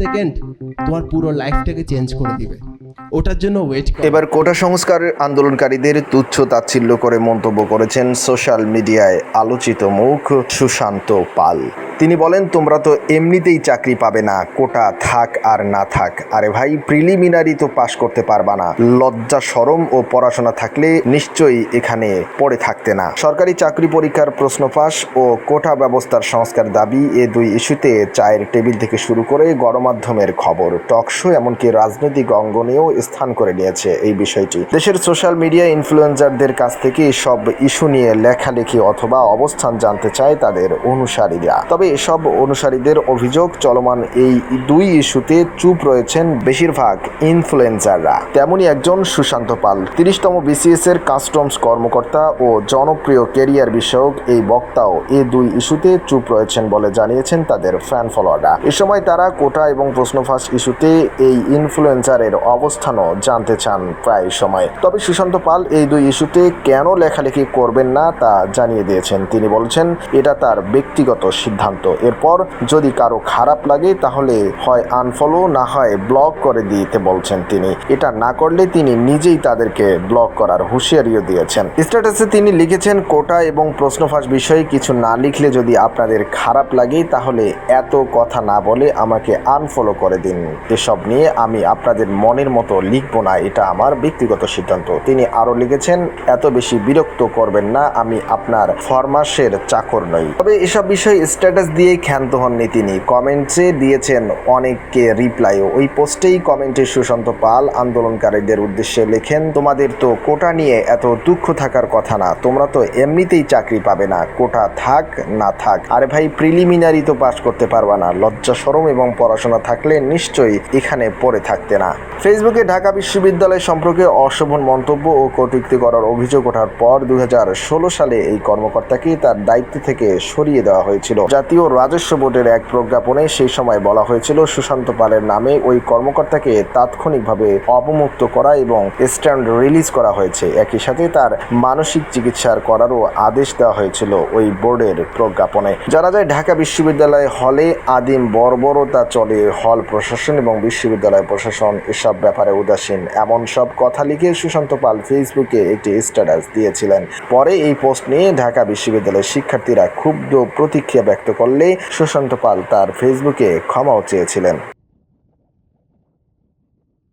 Second তোমার পুরো লাইফটাকে চেঞ্জ করে দিবে। ওটার জন্য ওয়েট এবার কোটা সংস্কার আন্দোলনকারীদের তুচ্ছ তাচ্ছিল্য করে মন্তব্য করেছেন সোশ্যাল মিডিয়ায় আলোচিত মুখ সুশান্ত পাল। তিনি বলেন, তোমরা তো এমনিতেই চাকরি পাবে না। কোটা থাক আর না থাক। আরে ভাই প্রিলিমিনারি তো পাশ করতে পারবা না। লজ্জা, সরম ও পড়াশোনা থাকলে নিশ্চয়ই এখানে পড়ে থাকতে না। সরকারি চাকরি পরীক্ষার প্রশ্ন ফাঁস ও কোটা ব্যবস্থার সংস্কার দাবি এ দুই ইস্যুতে চায়ের টেবিল থেকে শুরু করে গণমাধ্যমের খবর টকশো এমনকি রাজনৈতিক অঙ্গনেও স্থান করে নিয়েছে এই বিষয়টি। দেশের সোশ্যাল মিডিয়া ইনফ্লুয়েন্সারদের কাছ থেকে সব ইস্যু নিয়ে লেখালেখি অথবা অবস্থান জানতে চায় তাদের অনুসারীরা। তবে এসব অনুসারীদের অভিযোগ, চলমান এই দুই ইস্যুতে চুপ রয়েছেন বেশিরভাগ ইনফ্লুয়েন্সাররা। তেমনই একজন সুশান্ত পাল, তিরিশতম বিসিএস এর কাস্টমস কর্মকর্তা ও জনপ্রিয় কেরিয়ার বিষয়ক এই বক্তাও এই দুই ইস্যুতে চুপ রয়েছেন বলে জানিয়েছেন তাদের ফ্যান ফলোয়াররা। এ সময় তারা কোটা এবং প্রশ্নফাঁস ইস্যুতে এই ইনফ্লুয়েন্সারের অবস্থানও জানতে চান প্রায় সময়। তবে সুশান্ত পাল এই দুই ইস্যুতে কেন লেখালেখি করবেন না তা জানিয়ে দিয়েছেন। তিনি বলছেন, এটা তার ব্যক্তিগত সিদ্ধান্ত। এরপর যদি কারও খারাপ লাগে, তাহলে হয় আনফলো না হয় ব্লক করে দিতে বলছেন তিনি। এটা না করলে তিনি নিজেই তাদেরকে ব্লক করার হুঁশিয়ারিও দিয়েছেন। স্ট্যাটাসে তিনি লিখেছেন, কোটা এবং প্রশ্নফাঁস বিষয়ে কিছু না লিখলে যদি আপনাদের খারাপ লাগে, তাহলে এত কথা না বলে আমাকে আনফলো করে দিন। এসব নিয়ে আমি আপনাদের মনের মতো লিখব না। এটা আমার ব্যক্তিগত সিদ্ধান্ত। তিনি আরও লিখেছেন, এত বেশি বিরক্ত করবেন না, আমি আপনার ফরমাসের চাকর নই। তবে এসব বিষয়ে স্ট্যাটাস দিয়ে ক্ষান্ত হননি তিনি। কমেন্টসে দিয়েছেন অনেককে রিপ্লাইও ওই পোস্টেই কমেন্টে সুশান্ত পাল আন্দোলনকারীদের উদ্দেশ্যে লেখেন, তোমাদের তো কোটা নিয়ে এত দুঃখ থাকার কথা না। তোমরা তো এমনিতেই চাকরি পাবে না। কোটা থাক, না থাক। আরে ভাই প্রিলিমিনারি তো পাস করতে পারবা না। লজ্জা, সরম এবং পড়াশোনা থাকলে নিশ্চয়ই এখানে পড়ে থাকতে না। ফেসবুকে ঢাকা বিশ্ববিদ্যালয় সম্পর্কে অশোভন মন্তব্য ও কটুক্তি করার অভিযোগ ওঠার পর দু হাজার ষোলো সালে এই কর্মকর্তাকে তার দায়িত্ব থেকে সরিয়ে দেওয়া হয়েছিল। জাতীয় রাজস্ব বোর্ডের এক প্রজ্ঞাপনে সেই সময় বলা হয়েছিল, সুশান্ত পালের নামে ওই কর্মকর্তাকে তাৎক্ষণিকভাবে অবমুক্ত করা এবং স্ট্যান্ড রিলিজ করা হয়েছে। একই সাথে তার মানসিক চিকিৎসার করারও আদেশ দেওয়া হয়েছিল ওই বোর্ডের প্রজ্ঞাপনে। জানা যায়, ঢাকা বিশ্ববিদ্যালয় হলে আদিম বর্বরতা চলে, হল প্রশাসন এবং বিশ্ববিদ্যালয় প্রশাসন এসব ব্যাপারে উদাসীন। এমন সব কথা লিখে সুশান্ত পাল ফেসবুকে একটি স্ট্যাটাস দিয়েছিলেন। পরে এই পোস্ট নিয়ে ঢাকা বিশ্ববিদ্যালয়ের শিক্ষার্থীরা ক্ষুব্ধ প্রতিক্রিয়া ব্যক্ত করলে সুশান্ত পাল তার ফেসবুকে ক্ষমাও চেয়েছিলেন।